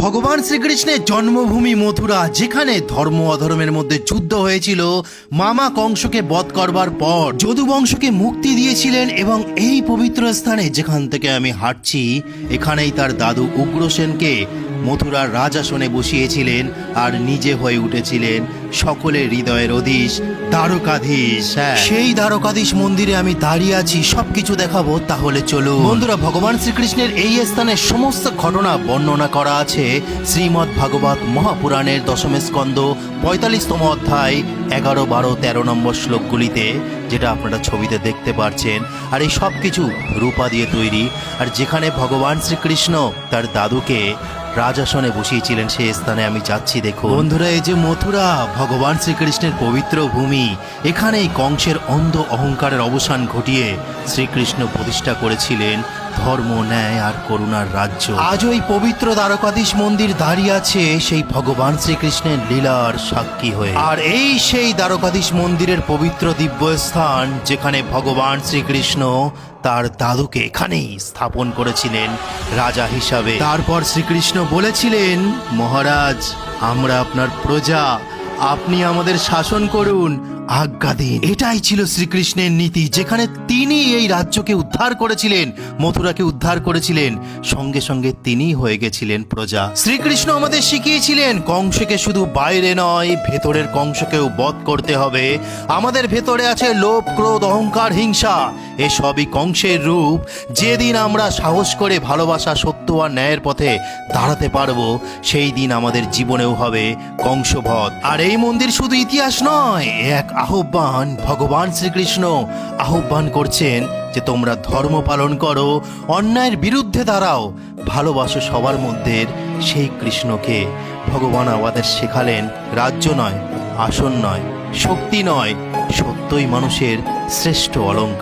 ভগবান শ্রীকৃষ্ণের জন্মভূমি মথুরা, যেখানে ধর্ম অধর্মের মধ্যে যুদ্ধ হয়েছিল, মামা কংসকে বধ করবার পর যদু বংশকে মুক্তি দিয়েছিলেন এবং এই পবিত্র স্থানে যেখান থেকে আমি হাঁটছি, এখানেই তার দাদু উগ্রসেনকে মথুরার রাজাসনে বসিয়েছিলেন আর নিজে হয়ে উঠেছিলেন সকলের হৃদয়ের অধীশ দ্বারকাধীশ হ্যাঁ। সেই দ্বারকাধীশ মন্দিরে আমি দাঁড়িয়ে আছি সবকিছু দেখাবো তাহলে চলো বন্ধুরা ভগবান শ্রীকৃষ্ণের এই স্থানের সমস্ত ঘটনা বর্ণনা করা আছে শ্রীমৎ ভাগবত মহাপুরাণের দশম স্কন্দ পঁয়তাল্লিশতম অধ্যায় এগারো বারো তেরো নম্বর শ্লোকগুলিতে যেটা আপনারা ছবিতে দেখতে পারছেন। আর এই সব কিছু রূপা দিয়ে তৈরি। আর যেখানে ভগবান শ্রীকৃষ্ণ তার দাদুকে রাজাসনে বসিয়েছিলেন সে স্থানে। আমি যাচ্ছি দেখো বন্ধুরা, এই যে মথুরা, ভগবান শ্রীকৃষ্ণের পবিত্র ভূমি, এখানেই কংসের অন্ধ অহংকারের অবসান ঘটিয়ে শ্রীকৃষ্ণ প্রতিষ্ঠা করেছিলেন। ধর্ম ন্যায় আর করুণার রাজ্য। আজ ওই পবিত্র দ্বারকাধীশ মন্দির দাঁড়িয়ে আছে সেই ভগবান শ্রীকৃষ্ণের লীলার সাক্ষী হয়ে। আর এই সেই দ্বারকাধীশ মন্দিরের পবিত্র দিব্য স্থান যেখানে ভগবান শ্রীকৃষ্ণ তার দাদুকে এখানেই স্থাপন করেছিলেন রাজা হিসাবে। তারপর শ্রীকৃষ্ণ বলেছিলেন মহারাজ আমরা আপনার প্রজা। আপনি আমাদের শাসন করুন আজ্ঞা দিন। এটাই ছিল শ্রীকৃষ্ণের নীতি, যেখানে তিনি এই রাজ্যকে উদ্ধার করেছিলেন, মথুরাকে উদ্ধার করেছিলেন, সঙ্গে সঙ্গে তিনি হয়ে গেছিলেন প্রজা। শ্রীকৃষ্ণ আমাদের শিখিয়েছিলেন, কংসকে শুধু বাইরে নয়, ভেতরের কংসকেও বধ করতে হবে। আমাদের ভেতরে আছে লোভ, ক্রোধ, অহংকার, হিংসা। এসবই কংসের রূপ। যেদিন আমরা সাহস করে ভালোবাসা, সত্য আর ন্যায়ের পথে দাঁড়াতে পারব, সেই দিন আমাদের জীবনেও হবে কংসবধ। আর এই মন্দির শুধু ইতিহাস নয় এক আহ্বান। ভগবান শ্রীকৃষ্ণ আহ্বান করছেন যে তোমরা ধর্ম পালন করো, অন্যায়ের বিরুদ্ধে দাঁড়াও, ভালোবাসো সবার মধ্যে সেই কৃষ্ণকে। ভগবান আমাদের শেখালেন, রাজ্য নয়, আসন নয়, শক্তি নয়, সত্যই মানুষের শ্রেষ্ঠ অলঙ্কার।